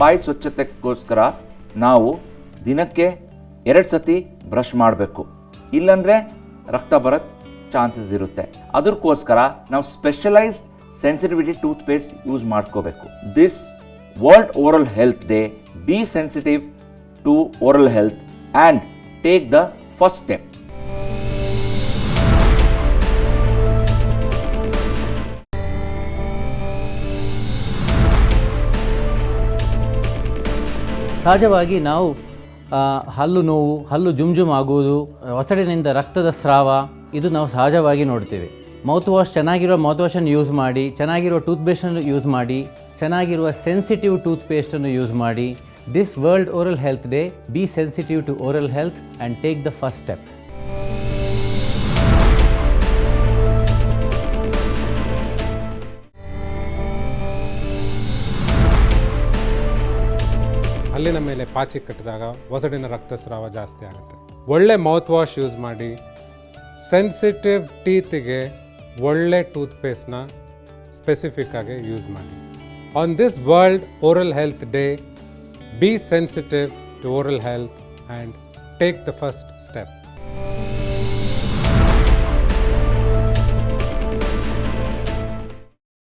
ಬಾಯಿ ಸ್ವಚ್ಛತೆಗೋಸ್ಕರ ನಾವು ದಿನಕ್ಕೆ ಎರಡು ಸತಿ ಬ್ರಷ್ ಮಾಡಬೇಕು. ಇಲ್ಲಾಂದರೆ ರಕ್ತ ಬರೋಕ್ಕೆ ಚಾನ್ಸಸ್ ಇರುತ್ತೆ. ಅದಕ್ಕೋಸ್ಕರ ನಾವು specialised sensitivity toothpaste use ಮಾಡ್ಕೋಬೇಕು. This world oral health day be sensitive to oral health and take the first step ಸಹಜವಾಗಿ ನಾವು ಹಲ್ಲು ನೋವು, ಹಲ್ಲು ಜುಮ್ ಆಗುವುದು ಒಸಡಿನಿಂದ ರಕ್ತದ ಸ್ರಾವ, ಇದು ನಾವು ಸಹಜವಾಗಿ ನೋಡ್ತೇವೆ. ಮೌತ್ ವಾಶ್ ಚೆನ್ನಾಗಿರೋ ಮೌತ್ ವಾಶನ್ನು ಯೂಸ್ ಮಾಡಿ, ಚೆನ್ನಾಗಿರೋ ಟೂತ್ ಪೇಸ್ಟನ್ನು ಯೂಸ್ ಮಾಡಿ, ಚೆನ್ನಾಗಿರುವ ಸೆನ್ಸಿಟಿವ್ ಟೂತ್ ಪೇಸ್ಟನ್ನು ಯೂಸ್ ಮಾಡಿ this world oral health day be sensitive to oral health and take the first step ಹಲ್ಲಿನ ಮೇಲೆ ಪಾಚಿ ಕಟ್ಟಿದಾಗ ಒಸಡಿನ ರಕ್ತಸ್ರಾವ ಜಾಸ್ತಿ ಆಗುತ್ತೆ. ಒಳ್ಳೆ ಮೌತ್ ವಾಶ್ ಯೂಸ್ ಮಾಡಿ ಸೆನ್ಸಿಟಿವ್ ಟೀತಿಗೆ ಒಳ್ಳೆ ಟೂತ್ ಪೇಸ್ಟ್ನ ಸ್ಪೆಸಿಫಿಕ್ ಆಗಿ ಯೂಸ್ ಮಾಡಿ. On this world oral health day be sensitive to oral health and take the first step